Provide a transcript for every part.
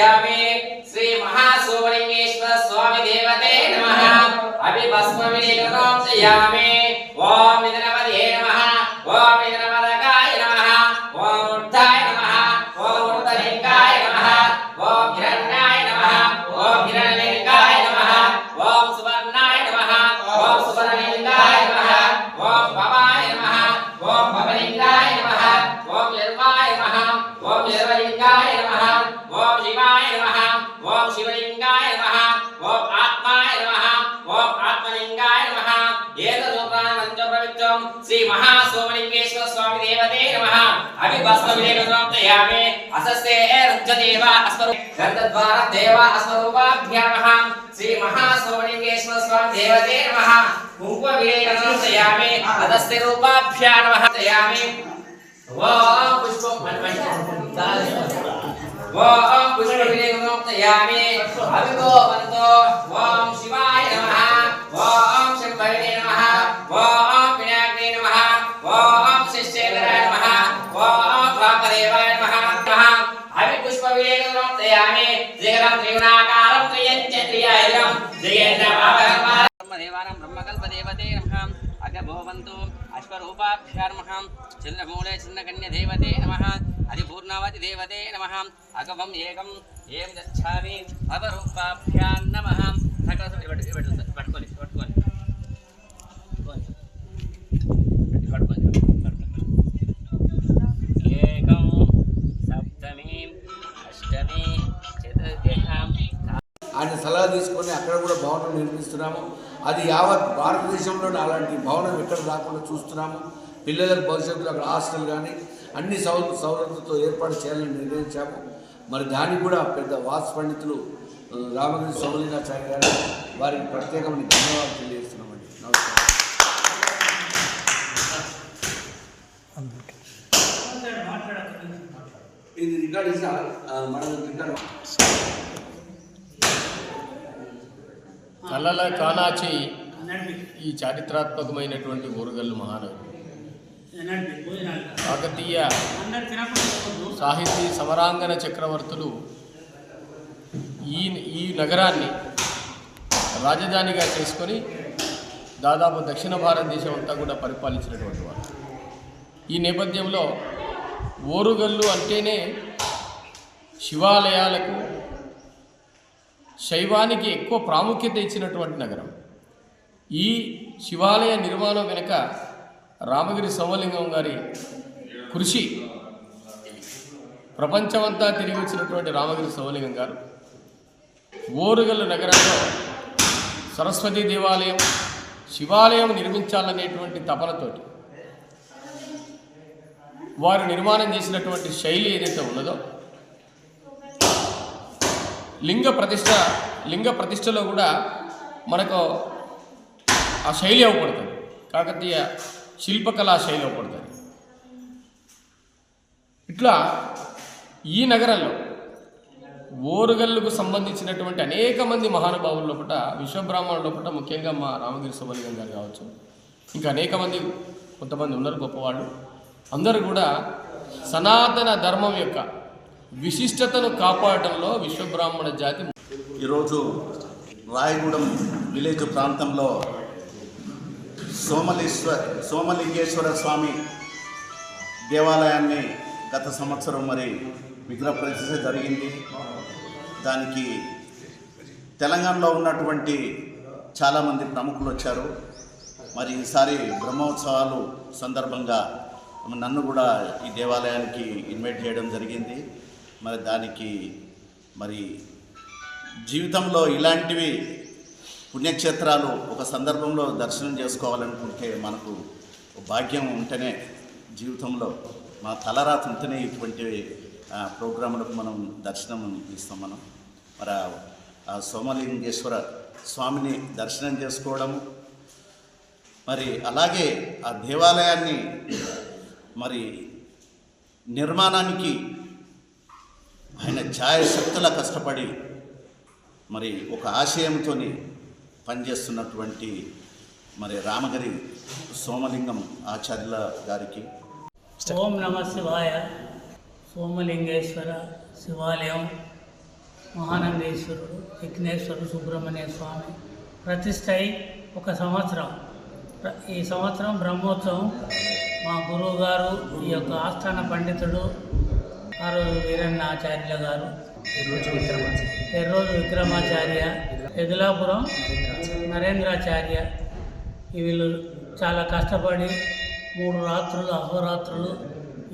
సమర్పయామి శ్రీ మహాసువలింగేశ్వర స్వామి దేవతే నమః. అభి భస్మ వినియోగం చేయామి. ఓం నిర్వలింగాయ నమః ఓం శివాయ నమః ఓం శివలింగాయ నమః ఓం ఆత్మాయ నమః ఓం ఆత్మలింగాయ నమః ఏతదోపానంతప్రవిత్రం శ్రీ మహాసోమలింగేశ్వర స్వామి దేవతే నమః అభిభస్మ విలేకృతయామి అసస్తే రుజ్జదేవ అస్మరు గంధద్వార దేవ అస్మరూపాభ్యామః శ్రీ మహాసోమలింగేశ్వర స్వామి దేవతే నమః కుంకుమ విలేకృతయామి అదస్తే రూపాభ్యా నమః తయామి ఓం పుష్పం ఓం పుష్ప విలేకృతయామి అభిగోవంతో ఓం శివాయ నమః నమః వినాయకే నమః శిష్యేంద్రాయ నమః వామదేవాయ నమః నమః అవి పుష్ప త్రిగరం త్రిగుణాకారం త్రియంచ త్రియాయుధం త్రియేంద్ర అగభవంతు అశ్వరూపాభ్యా నమః చంద్రమూలే చంద్రకన్య దేవతే నమ అది పూర్ణావతి దేవతే నమ అగవం ఏకం ఏం గచ్చామి అవరూపాభ్యా నమ సకల పట్టుకోండి పట్టుకోండి ఏకం సప్తమి అష్టమి చతుర్దశం ఆయన సలహా తీసుకొని అక్కడ కూడా భవనం నిర్మిస్తున్నాము. అది యావత్ భారతదేశంలోనే అలాంటి భవనం ఎక్కడ రాకుండా చూస్తున్నాము. పిల్లలకు భవిష్యత్తులో అక్కడ హాస్టల్ కానీ అన్ని సౌ సౌలభ్యంతో ఏర్పాటు చేయాలని నిర్ణయించాము. మరి దానికి కూడా పెద్ద వాస్ పండితులు ఆ, రామగిరి సోమలింగాచార్య గారు వారికి ప్రత్యేకమైన ధన్యవాదాలు తెలియజేస్తున్నామండి. నమస్కారం. ఇది రికార్డ్ ఇస్తా మనం రికార్డ్. కళ్ళల కానాచి ఈ చారిత్రాత్మకమైనటువంటి ఊరుగల్లు మహానగరం కాకతీయ సాహితీ సమరాంగన చక్రవర్తులు ఈ ఈ నగరాన్ని రాజధానిగా చేసుకొని దాదాపు దక్షిణ భారతదేశం అంతా కూడా పరిపాలించినటువంటి వారు. ఈ నేపథ్యంలో ఓరుగల్లు అంటేనే శివాలయాలకు శైవానికి ఎక్కువ ప్రాముఖ్యత ఇచ్చినటువంటి నగరం. ఈ శివాలయ నిర్మాణం వెనుక రామగిరి సోమలింగం గారి కృషి ప్రపంచమంతా తిరిగి వచ్చినటువంటి రామగిరి సోమలింగం గారు. ఓరుగల్లు నగరంలో సరస్వతి దేవాలయం శివాలయం నిర్మించాలనేటువంటి తపనతోటి వారు నిర్మాణం చేసినటువంటి శైలి ఏదైతే ఉన్నదో లింగ ప్రతిష్ట లింగ ప్రతిష్టలో కూడా మనకు ఆ శైలి అవపడుతుంది. కాకతీయ శిల్పకళా శైలి అవపడుతుంది. ఇట్లా ఈ నగరంలో ఓరుగల్లుకు సంబంధించినటువంటి అనేక మంది మహానుభావుల లోపల విశ్వబ్రాహ్మణుల లోపల ముఖ్యంగా మా రామగిరి సుమలింగం గారు కావచ్చు ఇంకా అనేక మంది కొంతమంది ఉన్నారు గొప్పవాళ్ళు. అందరూ కూడా సనాతన ధర్మం యొక్క విశిష్టతను కాపాడటంలో విశ్వబ్రాహ్మణ జాతి ఈరోజు రాయగూడెం విలేజ్ ప్రాంతంలో సోమలేశ్వర సోమలింగేశ్వర స్వామి దేవాలయాన్ని గత సంవత్సరం మరి విగ్రహ ప్రతిష్ట జరిగింది. దానికి తెలంగాణలో ఉన్నటువంటి చాలామంది ప్రముఖులు వచ్చారు. మరి ఈసారి బ్రహ్మోత్సవాలు సందర్భంగా నన్ను కూడా ఈ దేవాలయానికి ఇన్వైట్ చేయడం జరిగింది. మరి దానికి మరి జీవితంలో ఇలాంటివి పుణ్యక్షేత్రాలు ఒక సందర్భంలో దర్శనం చేసుకోవాలనుకుంటే మనకు భాగ్యం ఉంటేనే జీవితంలో మా తలరాత ఉంటేనే ఇటువంటి ఆ, ప్రోగ్రాములకు మనం దర్శనం ఇస్తాం మనం. మరి ఆ సోమలింగేశ్వర స్వామిని దర్శనం చేసుకోవడము మరి అలాగే ఆ దేవాలయాన్ని మరి నిర్మాణానికి ఆయన ఛాయశక్తులా కష్టపడి మరి ఒక ఆశయంతో పనిచేస్తున్నటువంటి మరి రామగిరి సోమలింగం ఆచార్యుల గారికి. ఓం నమ శివాయ. సోమలింగేశ్వర శివాలయం మహానందేశ్వరుడు విఘ్నేశ్వరుడు సుబ్రహ్మణ్య స్వామి ప్రతిష్టై ఒక సంవత్సరం. ఈ సంవత్సరం బ్రహ్మోత్సవం మా గురువు గారు ఈ యొక్క ఆస్థాన పండితుడు గారు వీరన్న ఆచార్యుల గారు. ఎర్రోజు విక్రమాచార్య. ఎదులాపురం నరేంద్రాచార్య. వీళ్ళు చాలా కష్టపడి మూడు రాత్రులు అహోరాత్రులు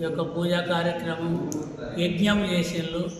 ఈ యొక్క పూజా కార్యక్రమం యజ్ఞం చేసిండ్రు